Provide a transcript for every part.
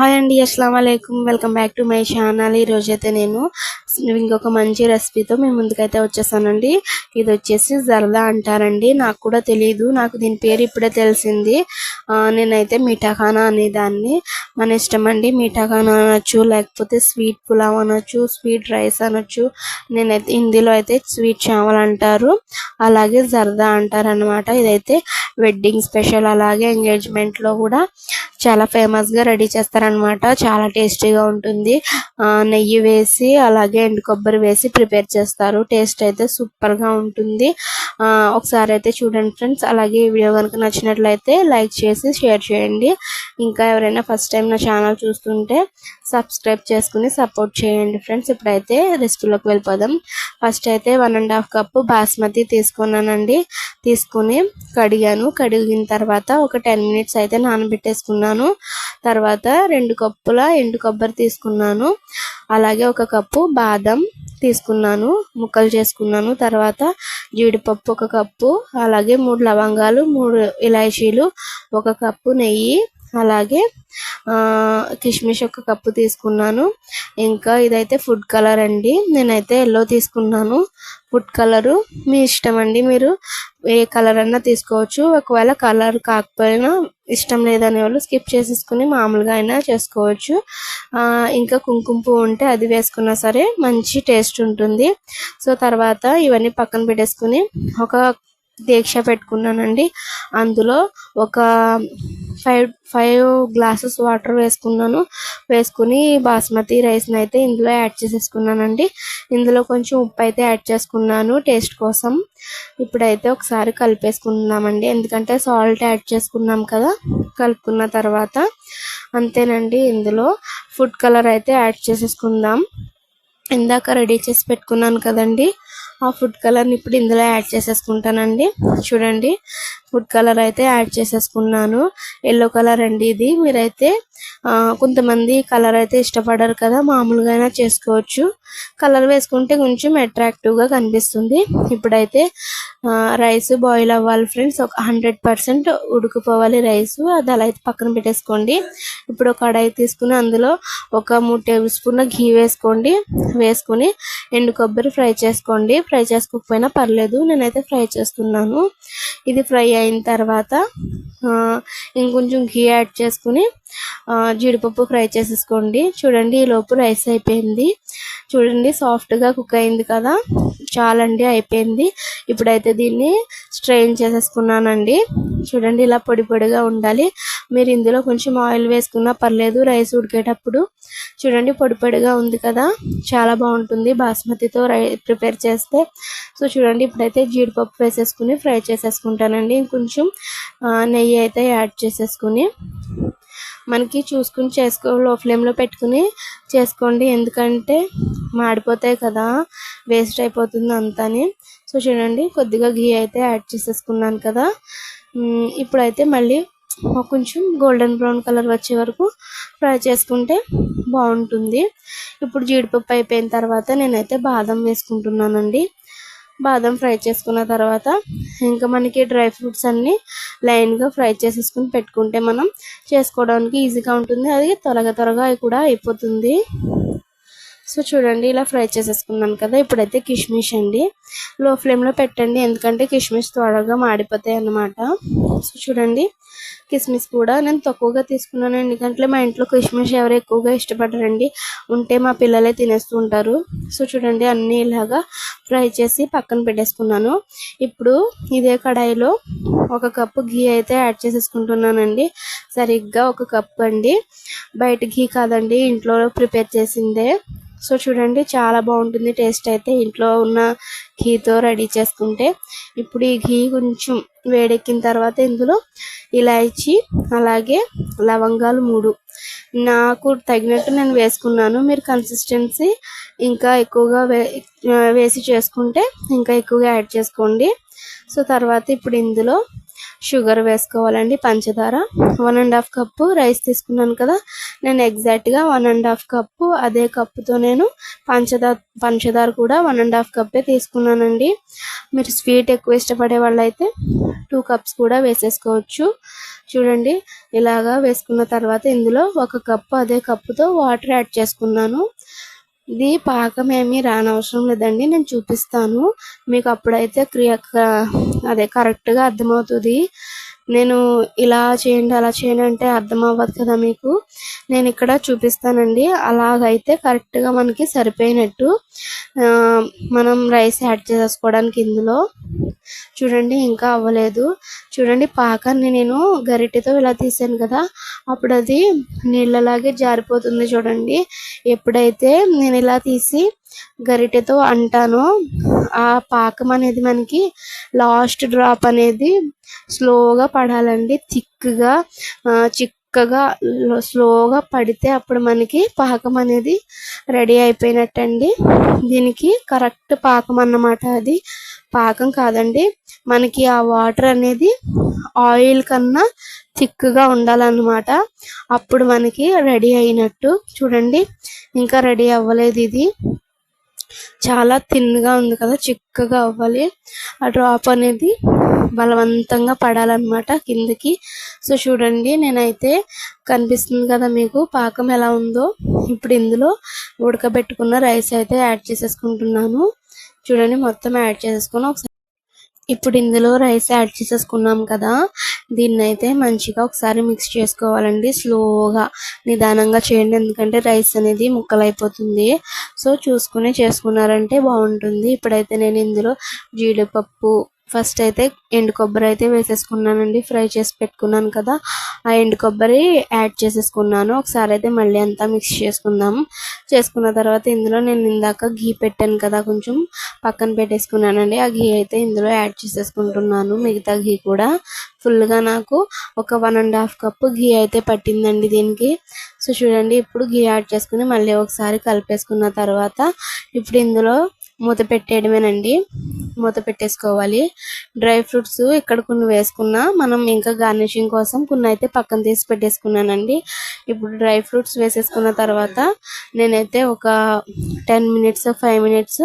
Hi అండి అస్సలం అయికం welcome back to my channel. ఈ అయితే నేను ఇంకొక మంచి రెసిపీతో మీ ముందుకైతే వచ్చేసానండి. ఇది వచ్చేసి జరదా అంటారండి. నాకు కూడా తెలియదు నాకు దీని పేరు ఇప్పుడే తెలిసింది. నేనైతే మీఠాఖానా అనేదాన్ని. మన ఇష్టం అండి మీఠాఖానా అనొచ్చు లేకపోతే స్వీట్ పులావ్ అనొచ్చు స్వీట్ రైస్ అనొచ్చు. నేనైతే హిందీలో అయితే స్వీట్ చావల్ అంటారు. అలాగే జరదా అంటారనమాట ఇదైతే వెడ్డింగ్ స్పెషల్. అలాగే ఎంగేజ్మెంట్లో కూడా చాలా ఫేమస్గా రెడీ అనమాట చాలా టేస్టీగా ఉంటుంది. నెయ్యి వేసి అలాగే ఎండు కొబ్బరి వేసి ప్రిపేర్ చేస్తారు. టేస్ట్ అయితే సూపర్గా ఉంటుంది ఒకసారి అయితే చూడండి ఫ్రెండ్స్. అలాగే ఈ వీడియో కనుక నచ్చినట్లయితే లైక్ చేసి షేర్ చేయండి. ఇంకా ఎవరైనా ఫస్ట్ టైం నా ఛానల్ చూస్తుంటే సబ్స్క్రైబ్ చేసుకుని సపోర్ట్ చేయండి ఫ్రెండ్స్. ఇప్పుడైతే రెసిపీలోకి వెళ్ళిపోదాం. ఫస్ట్ అయితే one and half cup basmati తీసుకున్నానండి. తీసుకుని కడిగాను. కడిగిన తర్వాత ఒక టెన్ మినిట్స్ అయితే నానబెట్టేసుకున్నాను. తర్వాత రెండు కప్పుల ఎండు కొబ్బరి తీసుకున్నాను. అలాగే ఒక కప్పు బాదం తీసుకున్నాను ముక్కలు చేసుకున్నాను. తర్వాత జీడిపప్పు ఒక కప్పు అలాగే మూడు లవంగాలు మూడు ఇలాచీలు ఒక కప్పు నెయ్యి అలాగే కిష్మిష్ కిస్మిస్ ఒక కప్పు తీసుకున్నాను. ఇంకా ఇదైతే ఫుడ్ కలర్ అండి. నేనైతే ఎల్లో తీసుకున్నాను. ఫుడ్ కలరు మీ ఇష్టం అండి మీరు? ఏ కలర్ అన్నా తీసుకోవచ్చు. ఒకవేళ కలర్ కాకపోయినా ఇష్టం లేదనే వాళ్ళు స్కిప్ చేసేసుకుని మామూలుగా అయినా చేసుకోవచ్చు. ఇంకా కుంకుమ పువ్వు ఉంటే అది వేసుకున్నా సరే మంచి టేస్ట్ ఉంటుంది. సో తర్వాత ఇవన్నీ పక్కన పెట్టేసుకుని ఒక దీక్ష పెట్టుకున్నానండి. అందులో ఒక ఫైవ్ ఫైవ్ గ్లాసెస్ వాటర్ వేసుకున్నాను. వేసుకుని బాస్మతి రైస్ని అయితే ఇందులో యాడ్ చేసేసుకున్నానండి. ఇందులో కొంచెం ఉప్పు అయితే యాడ్ చేసుకున్నాను టేస్ట్ కోసం. ఇప్పుడైతే ఒకసారి కలిపేసుకుందామండి. ఎందుకంటే సాల్ట్ యాడ్ చేసుకున్నాం కదా కలుపుకున్న తర్వాత. అంతేనండి ఇందులో ఫుడ్ కలర్ అయితే యాడ్ చేసేసుకుందాం. ఇందాక రెడీ చేసి పెట్టుకున్నాను కదండి. ఆ ఫుడ్ కలర్ని ఇప్పుడు ఇందులో యాడ్ చేసేసుకుంటానండి. చూడండి. ఫుడ్ కలర్ అయితే యాడ్ చేసేసుకున్నాను. ఎల్లో కలర్ అండి ఇది. మీరైతే కొంతమంది కలర్ అయితే ఇష్టపడరు కదా మామూలుగా అయినా చేసుకోవచ్చు. కలర్ వేసుకుంటే కొంచెం అట్రాక్టివ్గా కనిపిస్తుంది. ఇప్పుడైతే రైస్ బాయిల్ అవ్వాలి ఫ్రెండ్స్. ఒక హండ్రెడ్ పర్సెంట్ ఉడికిపోవాలి రైస్. అది అలా అయితే పక్కన పెట్టేసుకోండి. ఇప్పుడు ఒక కడాయి తీసుకుని అందులో ఒక మూడు టేబుల్ స్పూన్ ఘీ వేసుకోండి. వేసుకుని ఎండు కొబ్బరి ఫ్రై చేసుకోండి. ఫ్రై చేసుకోకపోయినా పర్లేదు నేనైతే ఫ్రై చేస్తున్నాను. ఇది ఫ్రై అయిన తర్వాత ఇంకొంచెం ఘీ యాడ్ చేసుకుని జీడిపప్పు ఫ్రై చేసేసుకోండి. చూడండి ఈ లోపు రైస్ అయిపోయింది. చూడండి సాఫ్ట్గా కుక్ అయింది కదా. చాలండి అయిపోయింది. ఇప్పుడైతే దీన్ని స్ట్రెయిన్ చేసేసుకున్నానండి. చూడండి ఇలా పొడి పొడిగా ఉండాలి. మీరు ఇందులో కొంచెం ఆయిల్ వేసుకున్నా పర్లేదు రైస్ ఉడికేటప్పుడు. చూడండి పొడిపొడిగా ఉంది కదా. చాలా బాగుంటుంది బాస్మతితో రై ప్రిపేర్ చేస్తే. సో చూడండి ఇప్పుడైతే జీడిపప్పు వేసేసుకుని ఫ్రై చేసేసుకుంటానండి. ఇంకొంచెం నెయ్యి అయితే యాడ్ చేసేసుకుని. మనకి చూసుకుని చేసుకో లో ఫ్లేమ్లో పెట్టుకుని చేసుకోండి. ఎందుకంటే మాడిపోతాయి కదా వేస్ట్ అయిపోతుంది అంతాని. సో చూడండి కొద్దిగా ఘీ అయితే యాడ్ చేసేసుకున్నాను కదా. ఇప్పుడైతే మళ్ళీ కొంచెం గోల్డెన్ బ్రౌన్ కలర్ వచ్చే వరకు ఫ్రై చేసుకుంటే బాగుంటుంది. ఇప్పుడు జీడిపప్పు అయిపోయిన తర్వాత నేనైతే బాదం వేసుకుంటున్నానండి. బాదం ఫ్రై చేసుకున్న తర్వాత ఇంకా మనకి డ్రై ఫ్రూట్స్ అన్నీ లైన్గా ఫ్రై చేసేసుకుని పెట్టుకుంటే మనం చేసుకోవడానికి ఈజీగా ఉంటుంది. అది త్వరగా త్వరగా కూడా అయిపోతుంది. సో చూడండి ఇలా ఫ్రై చేసేసుకున్నాను కదా ఇప్పుడైతే కిష్మిష్ అండి. లో ఫ్లేమ్లో పెట్టండి ఎందుకంటే కిష్మిష్ త్వరగా మాడిపోతాయి అన్నమాట. సో చూడండి కిస్మిస్ కూడా నేను తక్కువగా తీసుకున్నాను. ఎందుకంటే మా ఇంట్లో కిస్మిస్ ఎవరు ఎక్కువగా ఇష్టపడరండి. ఉంటే మా పిల్లలే తినేస్తూ ఉంటారు. సో చూడండి అన్నీ ఇలాగా ఫ్రై చేసి పక్కన పెట్టేసుకున్నాను. ఇప్పుడు ఇదే కడాయిలో ఒక కప్పు ఘీ అయితే యాడ్ చేసేసుకుంటున్నానండి. సరిగ్గా ఒక కప్ అండి. బయట ఘీ కాదండి ఇంట్లో ప్రిపేర్ చేసిందే. సో చూడండి చాలా బాగుంటుంది. టేస్ట్ అయితే ఇంట్లో ఉన్న ఘీతో రెడీ చేసుకుంటే. ఇప్పుడు ఈ ఘీ కొంచెం వేడెక్కిన తర్వాత ఇందులో ఇలాచి అలాగే లవంగాలు మూడు. నాకు తగినట్టు నేను వేసుకున్నాను. మీరు కన్సిస్టెన్సీ ఇంకా ఎక్కువగా వే వేసి చేసుకుంటే ఇంకా ఎక్కువగా యాడ్ చేసుకోండి. సో తర్వాత ఇప్పుడు ఇందులో షుగర్ వేసుకోవాలండి పంచదార. One and half cup rice తీసుకున్నాను కదా నేను ఎగ్జాక్ట్గా వన్ అండ్ హాఫ్ కప్పు అదే కప్పుతో నేను పంచదార పంచదార కూడా వన్ అండ్ హాఫ్ కప్పే తీసుకున్నానండి. మీరు స్వీట్ ఎక్కువ ఇష్టపడే వాళ్ళైతే టూ కప్స్ కూడా వేసేసుకోవచ్చు. చూడండి ఇలాగా వేసుకున్న తర్వాత ఇందులో ఒక కప్పు అదే కప్పుతో వాటర్ యాడ్ చేసుకున్నాను. ఇది పాకం ఏమీ రానవసరం లేదండి నేను చూపిస్తాను. మీకు అప్పుడైతే క్రియ అదే కరెక్ట్గా అర్థమవుతుంది. నేను ఇలా చేయండి అలా చేయండి అంటే అర్థం అవ్వదు కదా మీకు. నేను ఇక్కడ చూపిస్తానండి. అలాగైతే కరెక్ట్గా మనకి సరిపోయినట్టు మనం రైస్ యాడ్ చేసుకోవడానికి ఇందులో. చూడండి ఇంకా అవ్వలేదు. చూడండి పాకాన్ని నేను గరిటెతో ఇలా తీసాను కదా అప్పుడు అది నీళ్ళలాగే జారిపోతుంది చూడండి. ఎప్పుడైతే నేను ఇలా తీసి గరిటెతో అంటానో ఆ పాకం అనేది మనకి లాస్ట్ డ్రాప్ అనేది స్లోగా పడాలండి. థిక్గా చిక్కగా స్లోగా పడితే అప్పుడు మనకి పాకం అనేది రెడీ అయిపోయినట్టండి. దీనికి కరెక్ట్ పాకం అన్నమాట అది. పాకం కాదండి. మనకి ఆ వాటర్ అనేది ఆయిల్ కన్నా థిక్గా ఉండాలన్నమాట. అప్పుడు మనకి రెడీ అయినట్టు చూడండి. ఇంకా రెడీ అవ్వలేదు ఇది. చాలా థిన్గా ఉంది కదా చిక్కగా అవ్వాలి. ఆ డ్రాప్ అనేది బలవంతంగా పడాలన్నమాట కిందకి. సో చూడండి నేనైతే కనిపిస్తుంది కదా మీకు పాకం ఎలా ఉందో. ఇప్పుడు ఇందులో ఉడకబెట్టుకున్న రైస్ అయితే యాడ్ చేసేసుకుంటున్నాను. చూడండి మొత్తం యాడ్ చేసేసుకుని ఒకసారి ఇప్పుడు ఇందులో రైస్ యాడ్ చేసేసుకున్నాం కదా. దీన్ని అయితే మంచిగా ఒకసారి మిక్స్ చేసుకోవాలండి స్లోగా నిదానంగా చేయండి. ఎందుకంటే రైస్ అనేది ముక్కలైపోతుంది. సో చూసుకుని చేసుకున్నారంటే బాగుంటుంది. ఇప్పుడైతే నేను ఇందులో జీడిపప్పు ఫస్ట్ అయితే ఎండు కొబ్బరి అయితే వేసేసుకున్నానండి ఫ్రై చేసి పెట్టుకున్నాను కదా. ఆ ఎండు కొబ్బరి యాడ్ చేసేసుకున్నాను. ఒకసారి అయితే మళ్ళీ అంతా మిక్స్ చేసుకుందాం. చేసుకున్న తర్వాత ఇందులో నేను ఇందాక ఘీ పెట్టాను కదా కొంచెం. పక్కన పెట్టేసుకున్నానండి. ఆ ఘీ అయితే ఇందులో యాడ్ చేసేసుకుంటున్నాను. మిగతా ఘీ కూడా ఫుల్గా నాకు ఒక one and half cup ghee అయితే పట్టిందండి దీనికి. సో చూడండి ఇప్పుడు ఘీ యాడ్ చేసుకుని మళ్ళీ ఒకసారి కలిపేసుకున్న తర్వాత ఇప్పుడు ఇందులో మూత పెట్టేయడమేనండి. మూత పెట్టేసుకోవాలి. డ్రై ఫ్రూట్స్ ఇక్కడ కొన్ని వేసుకున్నా మనం ఇంకా గార్నిషింగ్ కోసం కొన్ని అయితే పక్కన తీసి పెట్టేసుకున్నానండి. ఇప్పుడు డ్రై ఫ్రూట్స్ వేసేసుకున్న తర్వాత నేనైతే ఒక ten minutes five minutes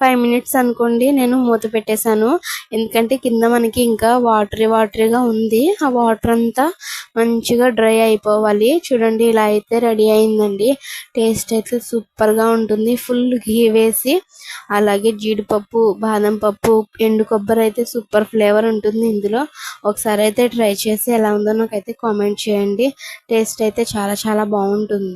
five minutes అనుకోండి నేను మూత పెట్టేశాను. ఎందుకంటే కింద మనకి ఇంకా వాటరీ వాటరీగా ఉంది. ఆ వాటర్ అంతా మంచిగా డ్రై అయిపోవాలి. చూడండి ఇలా అయితే రెడీ అయిందండి. టేస్ట్ అయితే సూపర్గా ఉంటుంది. ఫుల్ ఘీ వేసి అలాగే జీడిపప్పు బాదం పప్పు ఎండు కొబ్బరి అయితే సూపర్ ఫ్లేవర్ ఉంటుంది ఇందులో. ఒకసారి అయితే ట్రై చేసి ఎలా ఉందో నాకైతే కామెంట్ చేయండి. టేస్ట్ అయితే చాలా చాలా బాగుంటుంది.